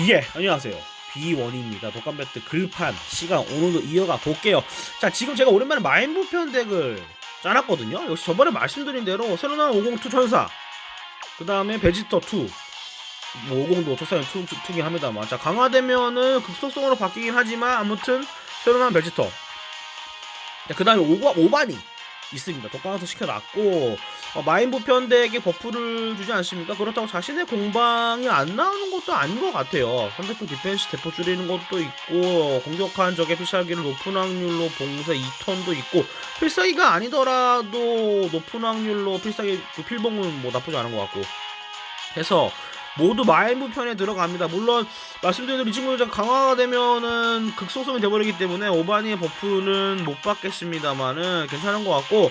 예, 안녕하세요. B1입니다. 독감배트 글판 시간 오늘도 이어가 볼게요. 자, 지금 제가 오랜만에 마인부 편 덱을 짜놨거든요. 역시 저번에 말씀드린 대로 새로 나온 502 전사, 그 다음에 베지터 2, 뭐 502도 초사연 2, 2긴 합니다만, 자 강화되면은 극속성으로 바뀌긴 하지만 아무튼 새로 나온 베지터. 자, 그 다음에 5, 5반이 있습니다. 독감부터 시켜놨고 어, 마인부 편덱에 버프를 주지 않습니까? 그렇다고 자신의 공방이 안 나오는 것도 아닌 것 같아요. 상대편 디펜스 대포 줄이는 것도 있고 공격한 적의 필살기를 높은 확률로 봉쇄 2턴도 있고 필살기가 아니더라도 높은 확률로 필살기 그 필봉은 뭐 나쁘지 않은 것 같고 해서 모두 마인부 편에 들어갑니다. 물론 말씀드린 대로 이 친구들 강화가 되면은 극소성이 돼버리기 때문에 오바니의 버프는 못 받겠습니다만은 괜찮은 것 같고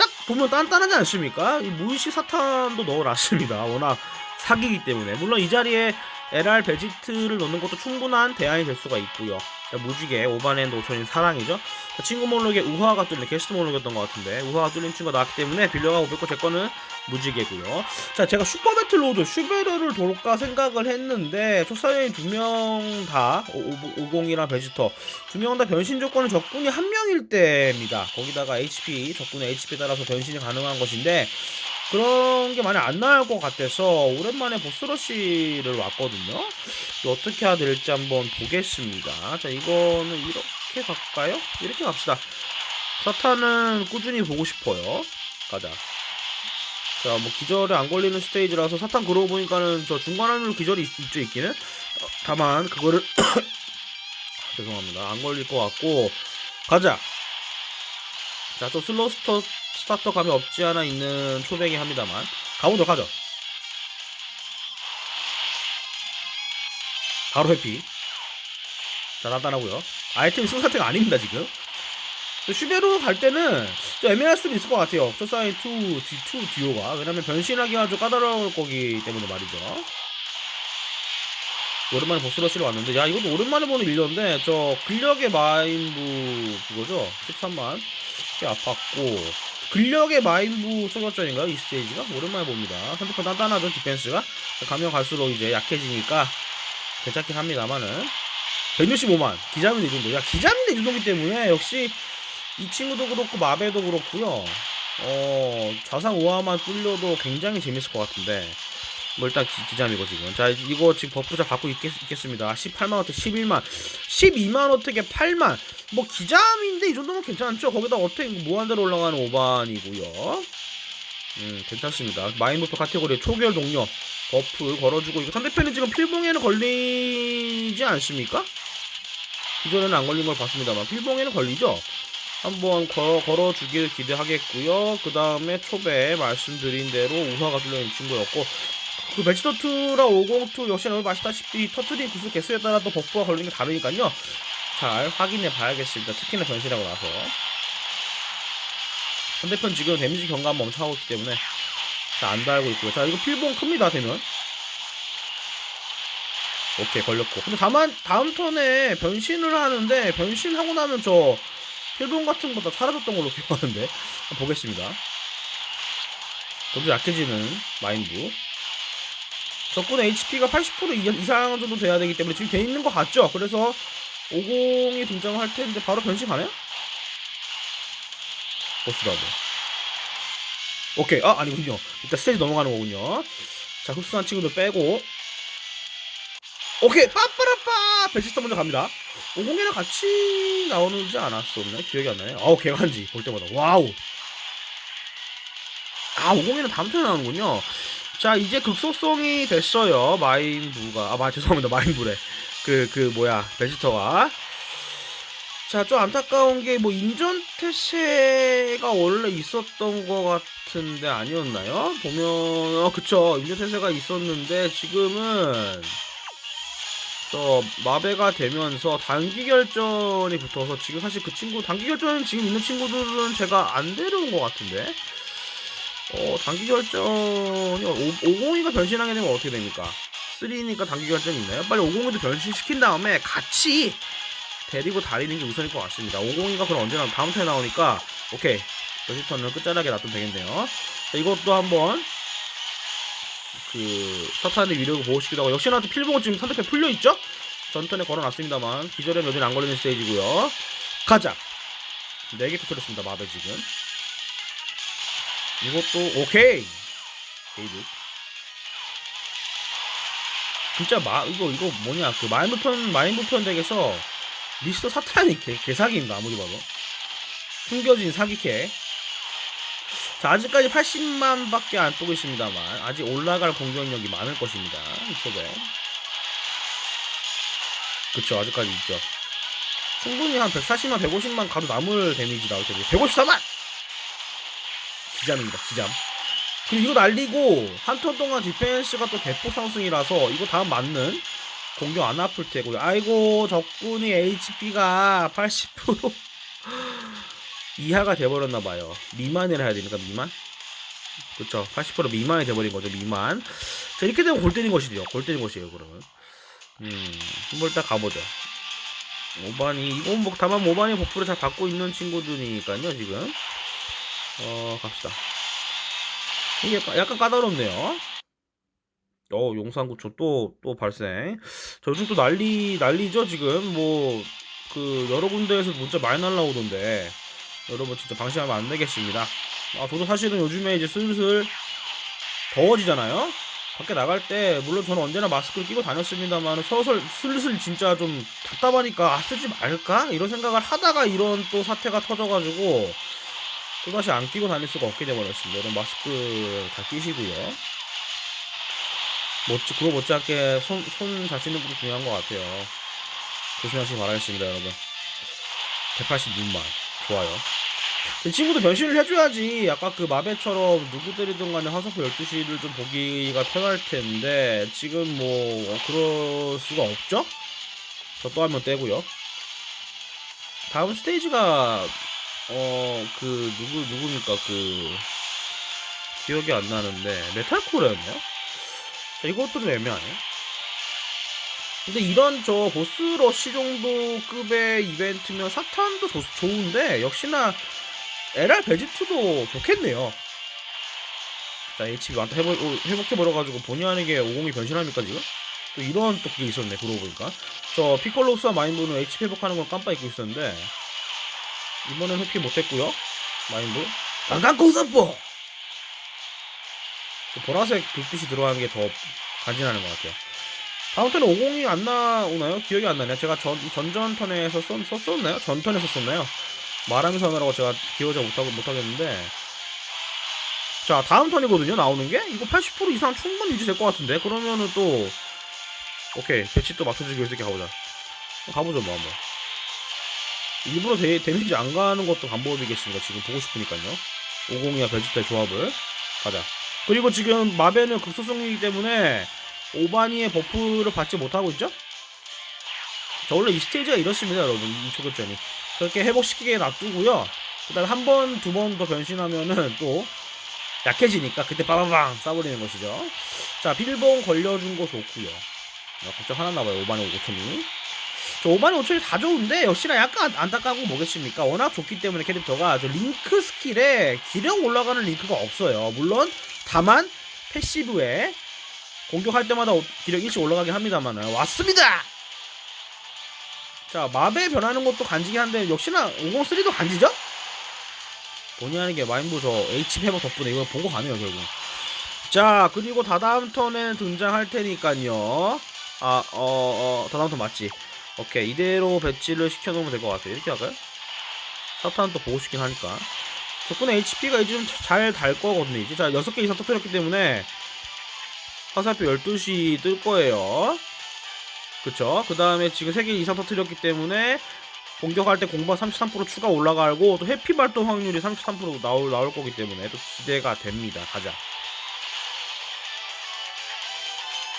딱 보면 단단하지 않습니까? 이 무의식 사탄도 넣어놨습니다. 워낙 사기이기 때문에 물론 이 자리에 LR 베지트를 넣는 것도 충분한 대안이 될 수가 있고요. 무지개 오반엔 노천인 사랑이죠. 친구 목록에 우화가 뚫린 게스트 목록이었던 것 같은데 우화가 뚫린 친구가 나왔기 때문에 빌려가고 뵙고 제 거는 무지개고요. 자 제가 슈퍼 배틀 로드 슈베르를 돌까 생각을 했는데 초사연이 두 명 다 50이랑 베지터 두 명 다 변신 조건은 적군이 한 명일 때입니다. 거기다가 HP 적군의 HP 따라서 변신이 가능한 것인데 그런 게 많이 안 나올 것 같아서 오랜만에 보스러시를 왔거든요. 어떻게 해야 될지 한번 보겠습니다. 자 이거는 이렇게 갈까요? 이렇게 갑시다. 사탄은 꾸준히 보고 싶어요. 가자. 자, 뭐 기절에 안 걸리는 스테이지라서 사탄 그러고 보니까는 저 중간 확률 기절이 있, 있죠 있기는. 어, 다만 그거를 죄송합니다. 안 걸릴 것 같고 가자. 자, 또 슬로우 스터, 스타터 감이 없지 않아 있는 초백이 합니다만 가보도록 하죠. 바로 회피. 자, 나타나고요. 아이템 승 상태가 아닙니다, 지금. 슈베로 갈 때는 좀 애매할 수도 있을 것 같아요. 초사인 2, D2 듀오가. 왜냐면 변신하기가 좀 까다로울 거기 때문에 말이죠. 오랜만에 보스러시로 왔는데, 야, 이것도 오랜만에 보는 일러인데, 저, 근력의 마인부, 그거죠? 13만. 꽤 아팠고, 근력의 마인부 소격전인가요? 이 스테이지가? 오랜만에 봅니다. 선택권 단단하죠, 디펜스가. 가면 갈수록 이제 약해지니까, 괜찮긴 합니다만은. 165만. 기자민도 이 정도. 야, 기자민도 이 정도기 때문에, 역시, 이 친구도 그렇고 마베도 그렇고요. 어 자상 우아만 뚫려도 굉장히 재밌을 것 같은데 뭐 일단 기, 자미고 지금. 자 이거 지금 버프자 받고 있겠, 있겠습니다. 18만 어택 11만. 12만 어택에 8만. 뭐 기자미인데 이 정도면 괜찮죠? 거기다 어택 무한대로 올라가는 5반이고요. 음 괜찮습니다. 마인부터 카테고리 초결 동료 버프 걸어주고 이거 상대편이 지금 필봉에는 걸리지 않습니까? 기존에는 안 걸린 걸 봤습니다만 필봉에는 걸리죠? 한번 걸어, 걸어주길 기대하겠고요. 그 다음에 초배 말씀드린 대로 우화가 뚫려있는 친구였고 그 베지터2랑 502 역시 오늘 아시다시피 터트린 구슬 개수에 따라 또 버프가 걸리는 게 다르니까요. 잘 확인해 봐야겠습니다. 특히나 변신하고 나서 상대편 지금 데미지 경감 멈춰하고 있기 때문에 자안 달고 있고요. 자 이거 필봉 큽니다 되면 오케이 걸렸고 근데 다만 다음 턴에 변신을 하는데 변신하고 나면 저 필봉 같은 거 다 사라졌던 걸로 기억하는데 한번 보겠습니다. 점점 약해지는 마인드. 적군의 HP가 80% 이상 정도 돼야 되기 때문에 지금 돼 있는 것 같죠? 그래서 50이 등장을 할 텐데 바로 변신 가나요? 봅시다. 뭐. 오케이. 아, 아니군요. 일단 스테이지 넘어가는 거군요. 자, 흡수한 친구들 빼고. 오케이. 빠빠라빠! 베지스터 먼저 갑니다. 50이랑 같이 나오는지 않았었나? 기억이 안 나요. 아우, 개간지. 볼 때마다. 와우. 아, 50이는 다음 턴에 나오는군요. 자, 이제 극소성이 됐어요. 마인부가. 아, 마, 죄송합니다. 마인부래. 그, 그, 뭐야. 베지터가. 자, 좀 안타까운 게, 뭐, 인전 태세가 원래 있었던 것 같은데 아니었나요? 보면, 어, 그쵸. 인전 태세가 있었는데, 지금은, 저 마베가 되면서 단기 결전이 붙어서 지금 사실 그 친구 단기 결전 지금 있는 친구들은 제가 안 데려온 것 같은데 어 단기 결전이 50이가 변신하게 되면 어떻게 됩니까? 3니까 단기 결전이 있나요? 빨리 50이도 변신시킨 다음에 같이 데리고 다니는 게 우선일 것 같습니다 50이가 그럼 언제나 다음 턴에 나오니까 오케이 변신 턴을 끝자락에 놔두면 되겠네요 자, 이것도 한번 그 사탄의 위력을 보호시키기도 하고 역시나 또 필봉은 지금 선택해 풀려 있죠? 전턴에 걸어놨습니다만 기절에 여전히 안 걸리는 스테이지고요. 가자. 4개 터뜨렸습니다. 마벨 지금. 이것도 오케이. 게이드. 진짜 마 이거 이거 뭐냐. 그 마인부편 마인부편 덱에서 미스터 사탄이 개, 개사기입니다 아무리 봐도. 숨겨진 사기캐. 자 아직까지 80만밖에 안 뜨고 있습니다만 아직 올라갈 공격력이 많을 것입니다 이쪽에. 그쵸 아직까지 있죠. 충분히 한 140만 150만 가도 남을 데미지 나올 텐데 154만 기잠입니다 기잠 그리고 이거 날리고 한 턴 동안 디펜스가 또 대폭 상승이라서 이거 다음 맞는 공격 안 아플 테고요. 아이고 적군이 HP가 80% 이하가 돼버렸나 봐요. 미만이라 해야 됩니까 미만? 그쵸 80% 미만이 돼버린 거죠 미만. 자 이렇게 되면 골 때린 것이죠. 골 때린 것이에요 그러면. 음 한번 일단 가보죠. 오반이 이건 뭐 다만 오반이 버프를 잘 받고 있는 친구들이니까요 지금. 어 갑시다. 이게 까- 약간 까다롭네요. 어, 용산구초 또, 또 발생. 저 요즘 또 난리, 난리죠, 지금. 뭐, 그, 여러 군데에서 문자 많이 날라오던데. 여러분 진짜 방심하면 안 되겠습니다. 아, 저도 사실은 요즘에 이제 슬슬 더워지잖아요? 밖에 나갈 때, 물론 저는 언제나 마스크를 끼고 다녔습니다만, 서슬, 슬슬 진짜 좀 답답하니까, 아, 쓰지 말까? 이런 생각을 하다가 이런 또 사태가 터져가지고, 또다시 안 끼고 다닐 수가 없게 돼버렸습니다. 여러분 마스크 잘 끼시고요. 못지 그거 못지않게 손, 손잘 씻는 것도 중요한 것 같아요. 조심하시기 바라겠습니다, 여러분. 186만 좋아요. 이 친구도 변신을 해줘야지 아까 그 마베처럼 누구 때리든 간에 화살표 12시를 좀 보기가 편할 텐데 지금 뭐 그럴 수가 없죠? 저 또 한 번 떼고요. 다음 스테이지가 어 그 누구 누굽니까 그 기억이 안 나는데 메탈코어였나요? 자, 이것도 좀 애매하네. 근데 이런 저 보스러시 정도 급의 이벤트면 사탄도 좋, 좋은데 역시나 LR 베지트도 좋겠네요. 자 HP 완전 회복, 어, 회복해버려가지고 본의 아니게 50이 변신합니까 지금? 또 이런 또 그게 있었네 그러고 보니까 저 피콜로스와 마인부는 HP 회복하는 건 깜빡 잊고 있었는데 이번엔 회피 못했고요 마인부 안간콩 선포 그 보라색 불빛이 들어가는 게 더 간지나는 것 같아요. 다음 턴에 50이 안 나오나요? 기억이 안 나네요. 제가 전, 전전 턴에서 썼, 썼었나요? 전 턴에서 썼나요? 말하면서 하느라고 제가 기억을 잘 못하고, 못하겠는데. 자, 다음 턴이거든요, 나오는 게? 이거 80% 이상 충분히 유지될 것 같은데? 그러면은 또, 오케이. 배치 또 맞춰주기 위해서 이렇게 가보자. 가보죠, 뭐, 한번. 일부러 데, 데미지 안 가는 것도 방법이겠습니다. 지금 보고 싶으니까요. 50이와 베지터의 조합을. 가자. 그리고 지금 마베는 극소성이기 때문에 오바니의 버프를 받지 못하고 있죠? 자, 원래 이 스테이지가 이렇습니다, 여러분. 이 초급전이. 그렇게 회복시키게 놔두고요. 그 다음에 한 번, 두 번 더 변신하면은 또 약해지니까 그때 빠바방 쏴버리는 것이죠. 자, 빌봉 걸려준 거 좋고요. 아, 걱정 하나 나봐요, 오바니 5천이. 저 오바니 5천이 다 좋은데 역시나 약간 안타까운 건 뭐겠습니까? 워낙 좋기 때문에 캐릭터가 저 링크 스킬에 기력 올라가는 링크가 없어요. 물론 다만 패시브에 공격할 때마다 오- 기력 일씩 올라가긴 합니다만 왔습니다. 자 마베 변하는 것도 간지긴 한데 역시나 503도 간지죠? 본의 아니게 마인부 저 HP 회복 덕분에 이거 보고 가네요 결국. 자 그리고 다다음 턴에 등장할 테니까요. 아어어 어, 다다음 턴 맞지? 오케이 이대로 배치를 시켜놓으면 될 것 같아요. 이렇게 할까요? 사탄 또 보호시킨 하니까. 적군의 HP가 이제 좀 잘 달 거거든요. 이제 자 6개 이상 터뜨렸기 때문에 화살표 12시 뜰 거예요. 그쵸? 그 다음에 지금 3개 이상 터뜨렸기 때문에 공격할 때 공방 33% 추가 올라가고 또 해피 발동 확률이 33% 나올, 나올 거기 때문에 또 기대가 됩니다. 가자.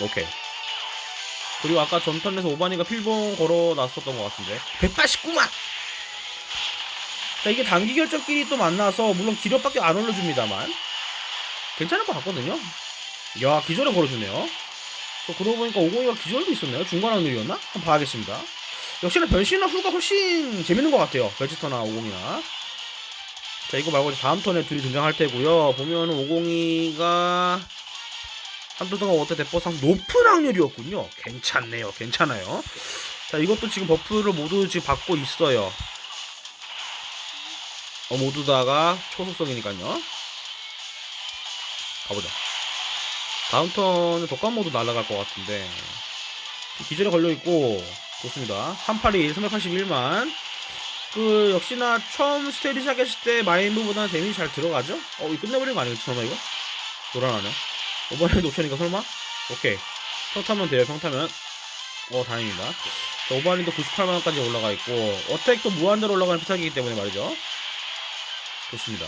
오케이. 그리고 아까 전턴에서 오바니가 필봉 걸어 놨었던 것 같은데. 189만! 자 이게 단기 결정끼리 또 만나서 물론 기력밖에 안 올려줍니다만. 괜찮을 것 같거든요. 야 기절에 걸어주네요. 저 그러고 보니까 50이가 기절도 있었네요. 중간 확률이었나? 한번 봐야겠습니다. 역시나 변신이나 후가 훨씬 재밌는 것 같아요. 베지터나 50이나. 자 이거 말고 다음 턴에 둘이 등장할 테고요. 보면은 50이가 한두동안 워터 대포 상승 높은 확률이었군요. 괜찮네요. 괜찮아요. 자, 이것도 지금 버프를 모두 지금 받고 있어요. 어, 모두 다가 초속성이니까요. 가보자. 다음 턴은 독감 모드 날아갈 것 같은데. 기절에 걸려있고, 좋습니다. 381, 381만. 그, 역시나 처음 스테이지 시작했을 때 마인드보다는 데미지 잘 들어가죠? 어, 이거 끝내버린 거 아니겠지, 설마 이거? 노란하네. 오버랜드 옵션이니까 설마? 오케이. 평타면 돼요, 평타면. 어, 다행입니다. 자, 오버랜드 98만원까지 올라가 있고, 어택도 무한대로 올라가는 피사기이기 때문에 말이죠. 좋습니다.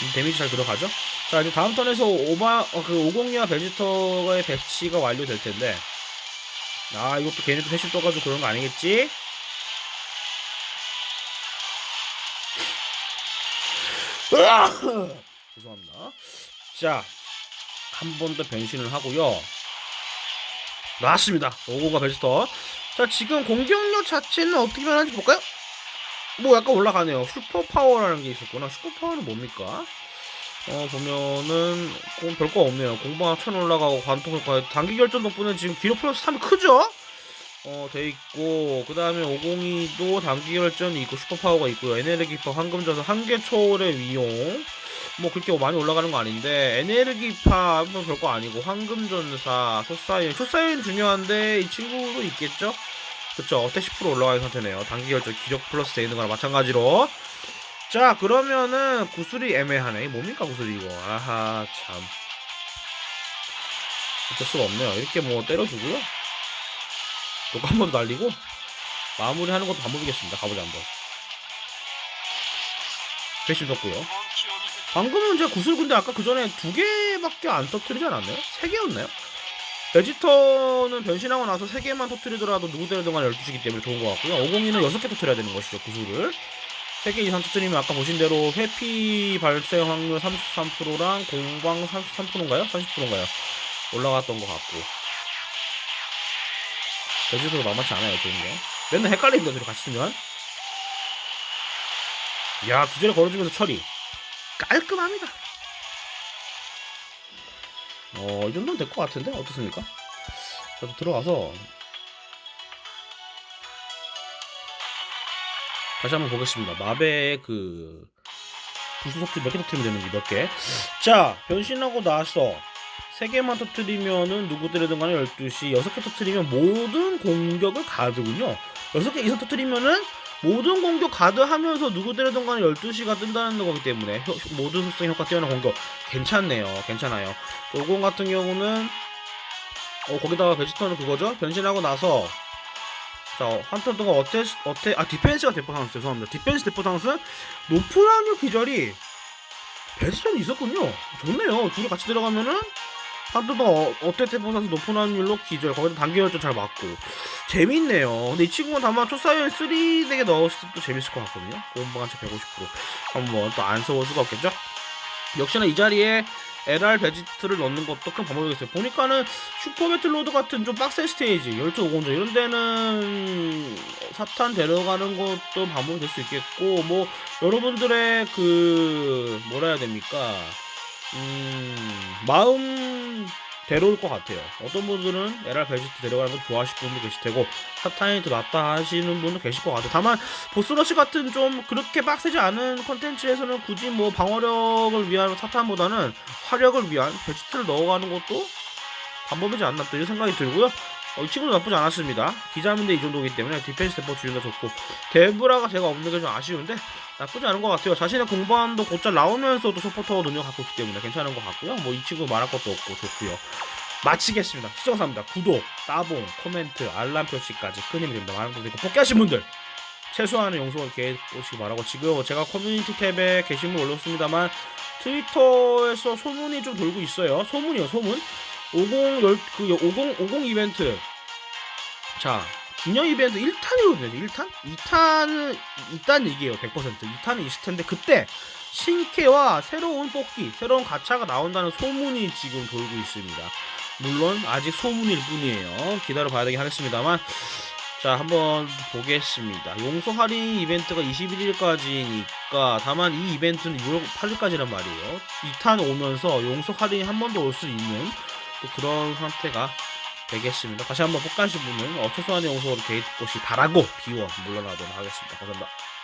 음, 데미지 잘 들어가죠? 자, 이제 다음 턴에서 오바, 어, 그 오공이와 베지터의 배치가 완료될 텐데. 아, 이것도 걔네도 패션 떠가지고 그런 거 아니겠지? 으아! 죄송합니다. 자, 한 번 더 변신을 하고요. 나왔습니다. 오공과 베지터. 자, 지금 공격력 자체는 어떻게 변하는지 볼까요? 뭐 약간 올라가네요. 슈퍼 파워라는 게 있었구나. 슈퍼 파워는 뭡니까? 어 보면은 공 별거 없네요. 공방 천 올라가고 관통을 가 단기 결전 덕분에 지금 기록 플러스 3이 크죠? 어 돼 있고 그 다음에 502도 단기 결전이 있고 슈퍼 파워가 있고요. 에네르기파 황금전사 한계 초월의 위용. 뭐 그렇게 많이 올라가는 거 아닌데 에네르기파 뭐 별거 아니고 황금전사 소사인 소사인 중요한데 이 친구도 있겠죠? 그쵸. 어택 10% 올라가 있는 상태네요. 단기 결정 기력 플러스 돼 있는 거랑 마찬가지로. 자 그러면은 구슬이 애매하네. 이 뭡니까 구슬이 이거? 아하 참. 어쩔 수가 없네요. 이렇게 뭐 때려주고요 또한번 날리고 마무리하는 것도 방법이겠습니다 가보자 한번 회심 떴고요 방금은 제가 구슬 근데 아까 그 전에 두 개밖에 안 터뜨리지 않았나요? 세 개였나요? 베지터는 변신하고 나서 3개만 터트리더라도 누구 되는 동안 12시기 때문에 좋은 것 같고요. 502는 6개 터트려야 되는 것이죠, 구슬을. 3개 이상 터트리면 아까 보신 대로 회피 발생 확률 33%랑 공방 33%인가요? 30%인가요? 올라갔던 것 같고. 베지터도 만만치 않아요, 좋은 게. 맨날 헷갈립니다, 저리 같이 쓰면. 야, 기절에 걸어주면서 처리. 깔끔합니다. 어, 이 정도면 될 것 같은데? 어떻습니까? 저도 들어가서 다시 한번 보겠습니다. 마베의 그 구수 속도 몇개 터트리면 되는지 몇 개. 자, 변신하고 나서 세 개만 터트리면은 누구들이든 간에 12시, 여섯 개 터트리면 모든 공격을 가드군요. 여섯 개 이상 터트리면은 모든 공격 가드 하면서 누구들이든 간에 12시가 뜬다는 거기 때문에 효- 모든 속성 효과 뛰어난 공격 괜찮네요. 괜찮아요. 50 같은 경우는 어 거기다가 베지터는 그거죠. 변신하고 나서 자 한턴 동안 어때 어때 아 디펜스가 대포 상승 죄송합니다. 디펜스 대포 상승 높은 확률 기절이 베지터는 있었군요. 좋네요. 둘이 같이 들어가면은 동안 어, 대포 상승 높은 확률로 기절 거기다 단기 열전 잘 맞고 재밌네요. 근데 이 친구는 다만 초사이언 3 덱에 넣었을 때또 재밌을 것 같거든요. 공방한 채 150% 한번 또 안 써볼 수가 없겠죠. 역시나 이 자리에 LR 베지트를 넣는 것도 큰 방법이겠어요. 보니까는 슈퍼 배틀로드 같은 좀 빡센 스테이지, 1250전 이런 데는 사탄 데려가는 것도 방법이 될 수 있겠고, 뭐, 여러분들의 그, 뭐라 해야 됩니까? 음, 마음 대로일 것 같아요. 어떤 분들은 LR 베지트 데려가는 걸 좋아하실 분도 계실 테고, 사탄이 더 낫다 하시는 분도 계실 것 같아요. 다만, 보스러시 같은 좀 그렇게 빡세지 않은 컨텐츠에서는 굳이 뭐 방어력을 위한 사탄보다는 화력을 위한 베지트를 넣어가는 것도 방법이지 않나 또 이런 생각이 들고요. 어, 이 친구도 나쁘지 않았습니다. 기자민데 이 정도이기 때문에 디펜스 대포 주인도 좋고 데브라가 제가 없는 게 좀 아쉬운데 나쁘지 않은 것 같아요. 자신의 공방도 곧잘 나오면서도 서포터 능력 갖고 있기 때문에 괜찮은 것 같고요. 뭐 이 친구 말할 것도 없고 좋고요. 마치겠습니다. 시청사입니다. 구독, 따봉, 코멘트, 알람 표시까지 큰 힘이 됩니다. 많은 분들 복귀하신 분들 최소한의 용서를 계획보시기 바라고 지금 제가 커뮤니티 탭에 게시물 올렸습니다만 트위터에서 소문이 좀 돌고 있어요. 소문이요, 소문. 50, 열, 그 50, 50 이벤트. 자, 기념 이벤트 1탄이거든요. 1탄? 2탄은 있다는 얘기예요. 100%. 2탄은 있을 텐데 그때 신캐와 새로운 뽑기, 새로운 가차가 나온다는 소문이 지금 돌고 있습니다. 물론 아직 소문일 뿐이에요. 기다려 봐야 되긴 하겠습니다만 자, 한번 보겠습니다. 용서 할인 이벤트가 21일까지니까 다만 이 이벤트는 6월 8일까지란 말이에요. 2탄 오면서 용서 할인이 한 번 더 올 수 있는 또 그런 상태가 되겠습니다. 다시 한번 뽑가신 분은 어, 최소한의 용서로 개입 것이 바라고 비워 물러나도록 하겠습니다. 감사합니다.